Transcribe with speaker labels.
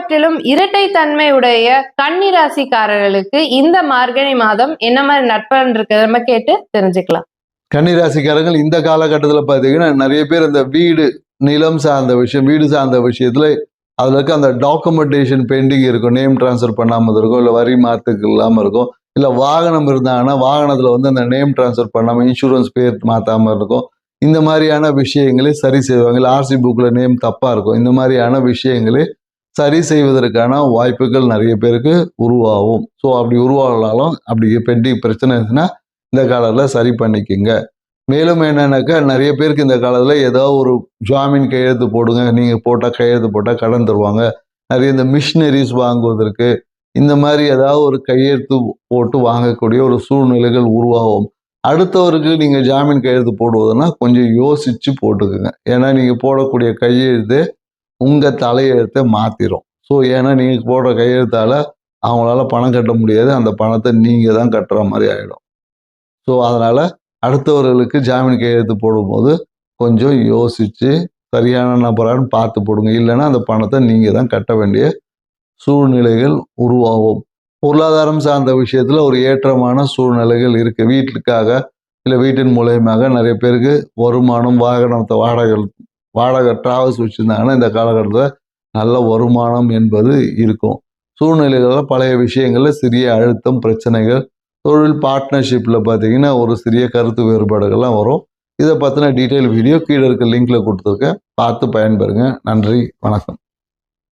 Speaker 1: எல்லாவற்றிலும் இரட்டை தன்மை உடைய கன்னிராசிக்காரர்களுக்கு இந்த மார்கழி மாதம் என்ன மாதிரி நட்பன் இருக்கு நம்ம கேட்டு தெரிஞ்சுக்கலாம்.
Speaker 2: கன்னிராசிக்காரர்கள் இந்த காலகட்டத்தில் பார்த்தீங்கன்னா நிறைய பேர் இந்த வீடு நிலம் சார்ந்த விஷயம் வீடு சார்ந்த விஷயத்துல அதில் இருக்க அந்த டாக்குமெண்டேஷன் பெண்டிங் இருக்கும். நேம் ட்ரான்ஸ்ஃபர் பண்ணாமல் இருக்கும் இல்லை வரி மாற்றுக்கு இல்லாமல் இருக்கும் இல்லை வாகனம் இருந்தாங்கன்னா வாகனத்தில் வந்து அந்த நேம் ட்ரான்ஸ்ஃபர் பண்ணாமல் இன்சூரன்ஸ் பேர் மாற்றாமல் இருக்கும். இந்த மாதிரியான விஷயங்களை சரி செய்வாங்க. இல்லை ஆர்சி புக்கில் நேம் தப்பாக இருக்கும். இந்த மாதிரியான விஷயங்களை சரி செய்வதற்கான வாய்ப்புகள் நிறைய பேருக்கு உருவாகும். ஸோ அப்படி உருவாகலாலும் அப்படி பெண்டிங் பிரச்சனை இருந்துச்சுன்னா இந்த காலத்தில் சரி பண்ணிக்கோங்க. மேலும் என்னன்னாக்கா நிறைய பேருக்கு இந்த காலத்தில் ஏதோ ஒரு ஜாமீன் கையெழுத்து போடுங்க. நீங்கள் போட்டால் கையெழுத்து போட்டால் கடன் தருவாங்க. நிறைய இந்த மிஷினரிஸ் வாங்குவதற்கு இந்த மாதிரி ஏதாவது ஒரு கையெழுத்து போட்டு வாங்கக்கூடிய ஒரு சூழ்நிலைகள் உருவாகும். அடுத்தவருக்கு நீங்கள் ஜாமீன் கையெழுத்து போடுவதுன்னா கொஞ்சம் யோசித்து போட்டுக்குங்க. ஏன்னா நீங்கள் போடக்கூடிய கையெழுத்து உங்கள் தலையெழுத்தை மாற்றிடும் ஸோ ஏன்னா நீங்கள் போடுற கையெழுத்தால் அவங்களால பணம் கட்ட முடியாது. அந்த பணத்தை நீங்கள் தான் கட்டுற மாதிரி ஆகிடும் ஸோ அதனால் அடுத்தவர்களுக்கு ஜாமீன் கையெழுத்து போடும்போது கொஞ்சம் யோசித்து சரியான நபரான்னு பார்த்து போடுங்க. இல்லைன்னா அந்த பணத்தை நீங்கள் தான் கட்ட வேண்டிய சூழ்நிலைகள் உருவாகும். பொருளாதாரம் சார்ந்த விஷயத்தில் ஒரு ஏற்றமான சூழ்நிலைகள் இருக்குது வீட்டுக்காக இல்லை வீட்டின் மூலயமாக நிறைய பேருக்கு வருமானம் வாகனத்தை வாடகை வாடகை டிராவல்ஸ் வச்சுருந்தாங்கன்னா இந்த காலகட்டத்தில் நல்ல வருமானம் என்பது இருக்கும். சூழ்நிலைகளில் பழைய விஷயங்களில் சிறிய அழுத்தம் பிரச்சனைகள் தொழில் பார்ட்னர்ஷிப்பில் பார்த்தீங்கன்னா ஒரு சிறிய கருத்து வேறுபாடுகள்லாம் வரும். இதை பற்றின டீட்டெயில் வீடியோ கீழே இருக்க லிங்கில் கொடுத்துருக்கேன். பார்த்து பயன்பெறுங்க. நன்றி. வணக்கம்.